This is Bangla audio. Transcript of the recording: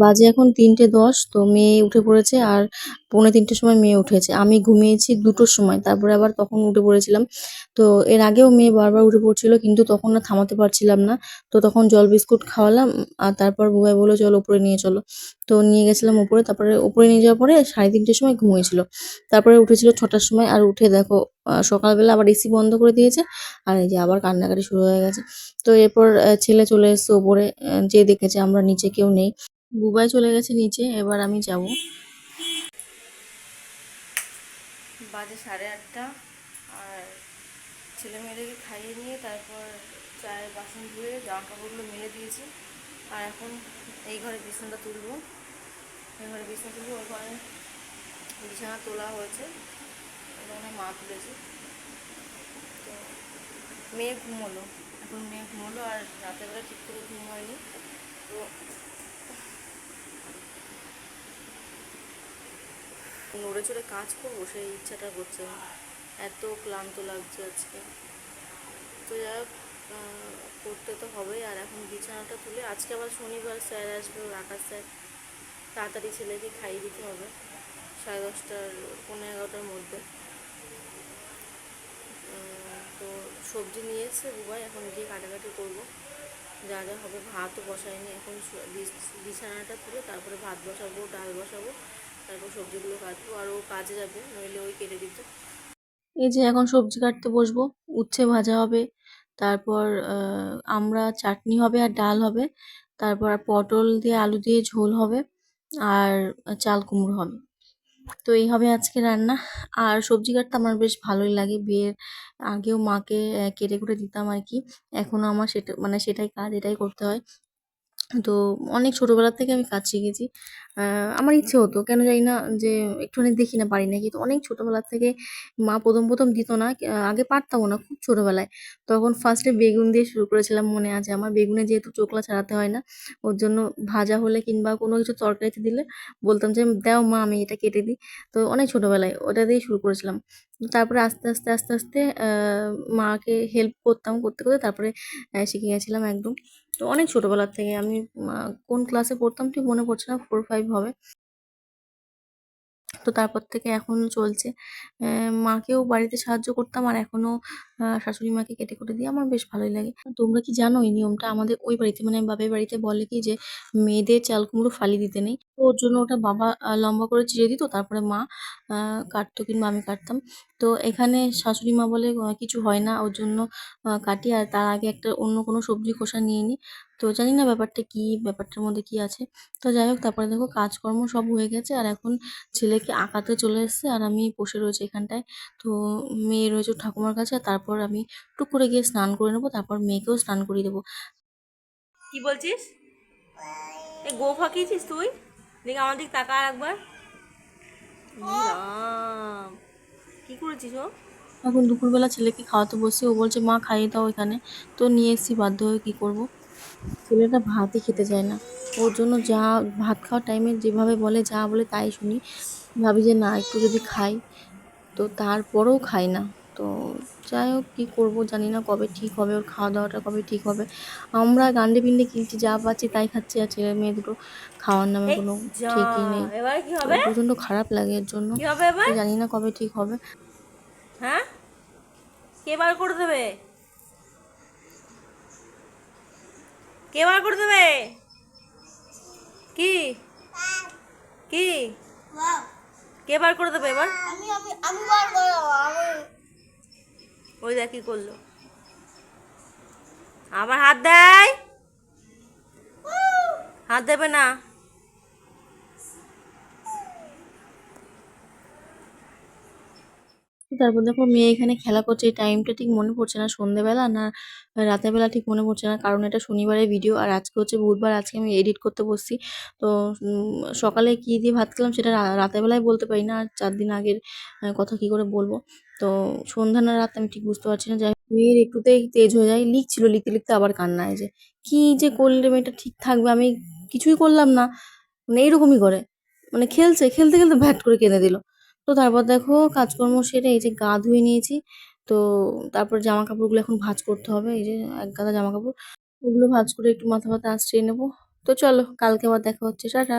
বাজে এখন তিনটে দশ, তো মেয়ে উঠে পড়েছে আর পৌনে তিনটের সময় মেয়ে উঠেছে। আমি ঘুমিয়েছি দুটোর সময়, তারপরে আবার তখন উঠে পড়েছিলাম। তো এর আগেও মেয়ে বারবার উঠে পড়ছিল, কিন্তু তখন না থামাতে পারছিলাম না। তো তখন জল বিস্কুট খাওয়ালাম, আর তারপর বুবাই বলল, চল ওপরে নিয়ে চলো। তো নিয়ে গেছিলাম ওপরে, তারপরে ওপরে নিয়ে যাওয়ার পরে সাড়ে তিনটের সময় ঘুমিয়েছিল। তারপরে উঠেছিল ছটার সময়, আর উঠে দেখো সকালবেলা আবার এসি বন্ধ করে দিয়েছে, আর এই যে আবার কান্নাকাটি শুরু হয়ে গেছে। তো এরপর ছেলে চলে এসছে ওপরে যে দেখেছে আমরা নিচে কেউ নেই। বুবাই চলে গেছে নিচে, এবার আমি যাব। বাজে সাড়ে আটটা, আর ছেলে মেয়েদেরকে খাইয়ে নিয়ে তারপর চায়ের বাসন ধুয়ে জামা কাপড়গুলো মেলে দিয়েছি। আর এখন এই ঘরে বিছানাটা তুলবো। এই ঘরে বিছানা তুলবো ওই ঘরে বিছানা তোলা হয়েছে। ওখানে মা তুলেছে। তো মেয়ে ঘুমোলো। এখন মেয়ে ঘুমোলো, আর রাতের বেলা ঠিক করে ঘুম হয়নি। তো নড়ে চড়ে কাজ করব, সেই ইচ্ছাটা করছে না। এত ক্লান্ত লাগছে আজকে। তো যাই হোক করতে তো হবেই। আর এখন বিছানাটা তুলে, আজকে আবার শনিবার স্যার আসবে আকাশ স্যার। তাড়াতাড়ি ছেলেকে খাইয়ে দিতে হবে, সাড়ে দশটার পনেরো এগারোটার মধ্যে। তো সবজি নিয়ে নিয়েছে বুবাই, এখন গিয়ে কাটাকাটি করব। যা যা হবে, ভাতও বসাইনি। এখন বিছানাটা তুলে, তারপরে ভাত বসাবো, ডাল বসাবো। তারপর সবজিগুলো কাটবো আর ও কাজে যাবে, নইলে ওই কেটে দিত। এই যে এখন সবজি কাটতে বসবো, উচ্ছে ভাজা হবে, তারপর আমরা চাটনি হবে আর ডাল হবে, তারপর পটল দিয়ে আলু দিয়ে ঝোল হবে, আর চাল কুমড়ো হবে। তো এই হবে আজকে রান্না। আর সবজি কাটতে আমার বেশ ভালোই লাগে, বিয়ের আগেও মাকে কেটে কুটে দিতাম আর কি। এখনও আমার সেটা মানে সেটাই কাজ, এটাই করতে হয়। তো অনেক ছোটবেলা থেকে আমি কাজ শিখেছি। আমার ইচ্ছে হতো, কেন জানি না যে একটুখানি দেখি না, পারি না। কিন্তু অনেক ছোটবেলা থেকে মা প্রথম প্রথম দিত না আগে পারতামও না খুব ছোটোবেলায়। তখন ফার্স্টে বেগুন দিয়ে শুরু করেছিলাম, মনে আছে। আমার বেগুনে যেহেতু চোখলা ছাড়াতে হয় না, ওর জন্য ভাজা হলে কিংবা কোনো কিছু তরকারিতে দিলে বলতাম যে, দাও মা, আমি এটা কেটে দিই। তো অনেক ছোটোবেলায় ওটা দিয়েই শুরু করেছিলাম। তারপরে আস্তে আস্তে আস্তে আস্তে মাকে হেল্প করতাম, করতে করতে তারপরে শিখে গেছিলাম একদম। তো অনেক ছোটবেলার থেকে আমি কোন ক্লাসে পড়তাম ঠিক মনে পড়ছে না ফোর ফাইভ হবে। তো তারপর থেকে এখন চলছে। মাকেও বাড়িতে সাহায্য করতাম আর এখনও শাশুড়ি মাকে কেটে কুটে দিয়ে আমার বেশ ভালোই লাগে। তোমরা কি জানো এই নিয়মটা? আমাদের ওই বাড়িতে মানে বাপের বাড়িতে বলে কি যে, মেয়েদের চাল কুমড়ো ফালি দিতে নেই। তো ওর জন্য ওটা বাবা লম্বা করে চিড়ে দিত, তারপরে মা কাটতো কিংবা আমি কাটতাম। তো এখানে শাশুড়ি মা বলে কিছু হয় না, ওর জন্য কাটি। আর তার আগে একটা অন্য কোনো সবজি খোসা নিয়ে নিই তো জানি না ব্যাপারটা কি ব্যাপারটার মধ্যে কি আছে। তো যাই হোক তারপরে দেখো কাজকর্ম সব হয়ে গেছে আর এখন ছেলেকে আঁকাতে চলে এসেছে আর আমি বসে রয়েছি এখানটায়। তো মেয়ে রয়েছে ঠাকুমার কাছে আর তারপর আমি টুক করে গিয়ে স্নান করে নেব তারপর মেয়েকেও স্নান করিয়ে দেবো। কি বলছিস? এই গো ফাঁকিয়েছিস তুই? দেখ আমার দিক তাকা আর একবার। কি করেছিস ও? এখন দুপুরবেলা ছেলেকে খাওয়াতে বসি ও বলছে মা খাইয়ে দাও এখানে। তো নিয়ে এসেছি বাধ্য হয়ে কী করব? ছেলেটা ভাতই খেতে চায় না। ওর জন্য যা ভাত খাওয়ার টাইমে যেভাবে বলে যা বলে তাই শুনি। ভাবি যে না একটু যদি খাই। তো তারপরেও খাই না। তো যাই হোক কী করব জানি না কবে ঠিক হবে ওর খাওয়া দাওয়াটা কবে ঠিক হবে। আমরা গান্ডে পিন্ডে কিনছি যা পাচ্ছি তাই খাচ্ছি আর ছেলে মেয়ে দুটো খাওয়ার নামে কোনো ঠিকই নেই। প্রচণ্ড খারাপ লাগে এর জন্য। জানি না কবে ঠিক হবে। হ্যাঁ? কে বার করে দেবে? কে বার করে দেবে? কি? কি? কে বার করে দেবে এবার? ওই দেখ কি করল। আবার হাত দেয়? হাত দেবে না। তারপর দেখো মেয়ে এখানে খেলা করছে, এই টাইমটা ঠিক মনে পড়ছে না সন্ধেবেলা না রাতের বেলা ঠিক মনে পড়ছে না, কারণ এটা শনিবারের ভিডিও আর আজকে হচ্ছে বুধবার, আজকে আমি এডিট করতে বসছি। তো সকালে কী দিয়ে ভাত খেলাম সেটা রা- রাতের বেলায় বলতে পারি না, আর চার দিন আগের কথা কি করে বলব। তো, সন্ধ্যা না রাত আমি ঠিক বুঝতে পারছি না, যাই মেয়ের একটুতেই তেজ হয়ে যায়, লিখছিল, লিখতে লিখতে আবার কান্না যে, কি যে করলে মেয়েটা ঠিক থাকবে, আমি কিছুই করলাম না মানে এইরকমই করে মানে খেলছে, খেলতে খেলতে ভ্যাট করে কেঁদে দিল। তো তারপর দেখো কাজকর্ম সেরে এই যে গা ধুয়ে নিয়েছি। তো তারপর জামা কাপড়গুলো এখন ভাঁজ করতে হবে। এই যে এক গাদা জামা কাপড় ওগুলো ভাঁজ করে একটু মাথা মাথা আশ্রিয়ে নেব। তো চলো, কালকে আবার দেখা হচ্ছে। টাটা।